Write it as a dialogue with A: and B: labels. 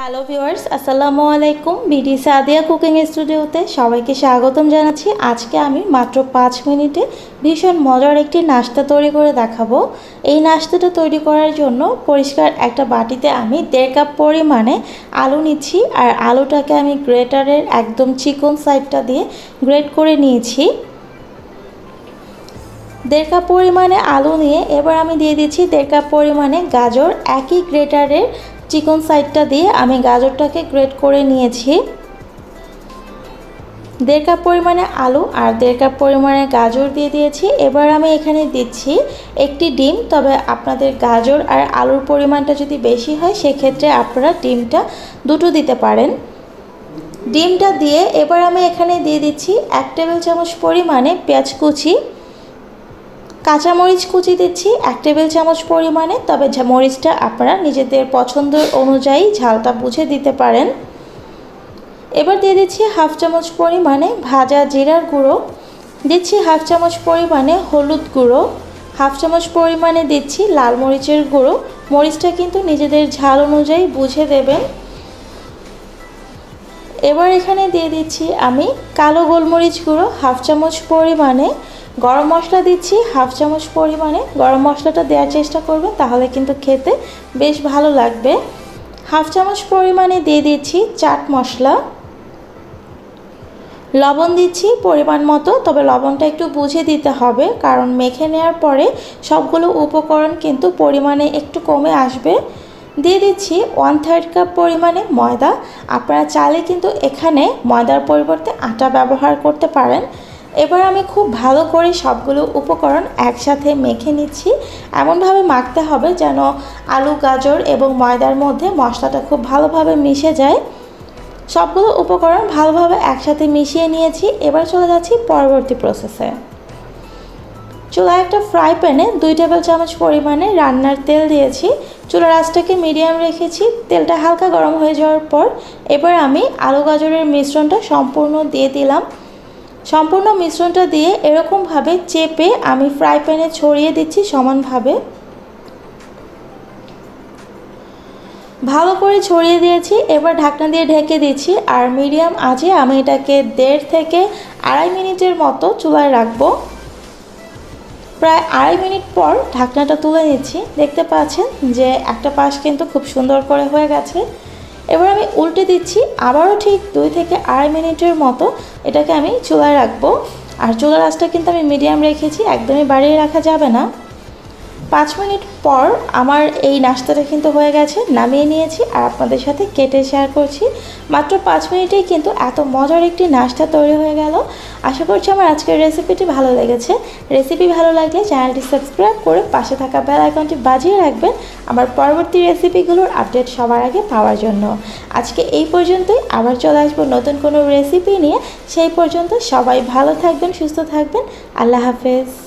A: Hello viewers আসসালামু আলাইকুম BD Sadia cooking স্টুডিওতে সবাইকে স্বাগতম জানাচ্ছি। আজকে আমি মাত্র পাঁচ মিনিটে ভীষণ মজার একটি নাস্তা তৈরি করে দেখাবো। এই নাস্তাটা তৈরি করার জন্য পরিষ্কার একটা বাটিতে আমি দেড় কাপ পরিমাণে আলু নিচ্ছি আর আলুটাকে আমি গ্রেটারের একদম চিকন সাইডটা দিয়ে গ্রেট করে নিয়েছি। দেড় কাপ পরিমাণে আলু নিয়ে এবার আমি দিয়ে দিচ্ছি দেড় কাপ পরিমাণে গাজর। একই গ্রেটারের চিকন সাইডটা দিয়ে আমি গাজরটাকে গ্রেট করে নিয়েছি। দেড় কাপ পরিমাণে আলু আর দেড় কাপ পরিমাণে গাজর দিয়ে দিয়েছি। এবার আমি এখানে দিচ্ছি একটি ডিম, তবে আপনাদের গাজর আর আলুর পরিমাণটা যদি বেশি হয়, সেক্ষেত্রে আপনারা ডিমটা দুটো দিতে পারেন। ডিমটা দিয়ে এবার আমি এখানে দিয়ে দিচ্ছি এক টেবিল চামচ পরিমাণে পেঁয়াজ কুচি। কাঁচামরিচ কুচি দিচ্ছি, এক টেবিল চামচ পরিমাণে, তবে মরিচটা আপনারা নিজেদের পছন্দ অনুযায়ী ঝালটা বুঝে দিতে পারেন। এবার দিয়ে দিচ্ছি হাফ চামচ পরিমাণে ভাজা জিরার গুঁড়ো, দিচ্ছি হাফ চামচ পরিমাণে হলুদ গুঁড়ো, হাফ চামচ পরিমাণে দিচ্ছি লাল মরিচের গুঁড়ো, মরিচটা কিন্তু নিজেদের ঝাল অনুযায়ী বুঝে দেবেন। এবার এখানে দিয়ে দিচ্ছি আমি কালো গোলমরিচ গুঁড়ো, হাফ চামচ পরিমাণে গরম মশলা দিচ্ছি, হাফ চামচ পরিমাণে। গরম মশলাটা দেওয়ার চেষ্টা করবেন, তাহলে কিন্তু খেতে বেশ ভালো লাগবে। হাফ চামচ পরিমাণে দিয়ে দিচ্ছি চাট মশলা। লবণ দিচ্ছি পরিমাণ মতো, তবে লবণটা একটু বুঝে দিতে হবে, কারণ মেখে নেওয়ার পরে সবগুলো উপকরণ কিন্তু পরিমাণে একটু কমে আসবে। দিয়ে দিচ্ছি ওয়ান থার্ড কাপ পরিমাণে ময়দা। আপনারা চাইলে কিন্তু এখানে ময়দার পরিবর্তে আটা ব্যবহার করতে পারেন। এবার আমি খুব ভালো করে সবগুলো উপকরণ একসাথে মেখে নিচ্ছি। এমনভাবে মাখতে হবে যেন আলু, গাজর এবং ময়দার মধ্যে মশলাটা খুব ভালোভাবে মিশে যায়। সবগুলো উপকরণ ভালোভাবে একসাথে মিশিয়ে নিয়েছি। এবার চলে যাচ্ছি পরবর্তী প্রসেসে চুলায় একটা ফ্রাই প্যানে দুই টেবিল চামচ পরিমাণে রান্নার তেল দিয়েছি। চুলার আঁচটাকে মিডিয়াম রেখেছি। তেলটা হালকা গরম হয়ে যাওয়ার পর এবার আমি আলু, গাজরের মিশ্রণটা সম্পূর্ণ দিয়ে দিলাম। সম্পূর্ণ মিশ্রণটা দিয়ে এরকমভাবে চেপে আমি ফ্রাই প্যানে ছড়িয়ে দিচ্ছি সমানভাবে। ভালো করে ছড়িয়ে দিয়েছি, এবার ঢাকনা দিয়ে ঢেকে দিচ্ছি, আর মিডিয়াম আঁচে আমি এটাকে দেড় থেকে আড়াই মিনিটের মতো চুলায় রাখব। প্রায় আড়াই মিনিট পর ঢাকনাটা তুলে নিচ্ছি। দেখতে পাচ্ছেন যে একটা পাশ কিন্তু খুব সুন্দর করে হয়ে গেছে। এবার আমি উল্টে দিচ্ছি, আবারও ঠিক দুই থেকে আড়াই মিনিটের মতো এটাকে আমি চুলায় রাখব। আর চুলার আঁচটা কিন্তু আমি মিডিয়াম রেখেছি, একদমই বাড়িয়ে রাখা যাবে না। পাঁচ মিনিট পর আমার এই নাস্তাটা কিন্তু হয়ে গেছে, নামিয়ে নিয়েছি আর আপনাদের সাথে কেটে শেয়ার করছি। মাত্র পাঁচ মিনিটেই কিন্তু এত মজার একটি নাস্তা তৈরি হয়ে গেল। আশা করছি আমার আজকের রেসিপিটি ভালো লেগেছে। রেসিপি ভালো লাগলে চ্যানেলটি সাবস্ক্রাইব করে পাশে থাকা বেল আইকনটি বাজিয়ে রাখবেন আমার পরবর্তী রেসিপিগুলোর আপডেট সবার আগে পাওয়ার জন্য। আজকে এই পর্যন্তই, আবার চলে আসব নতুন কোনো রেসিপি নিয়ে। সেই পর্যন্ত সবাই ভালো থাকবেন, সুস্থ থাকবেন। আল্লাহ হাফেজ।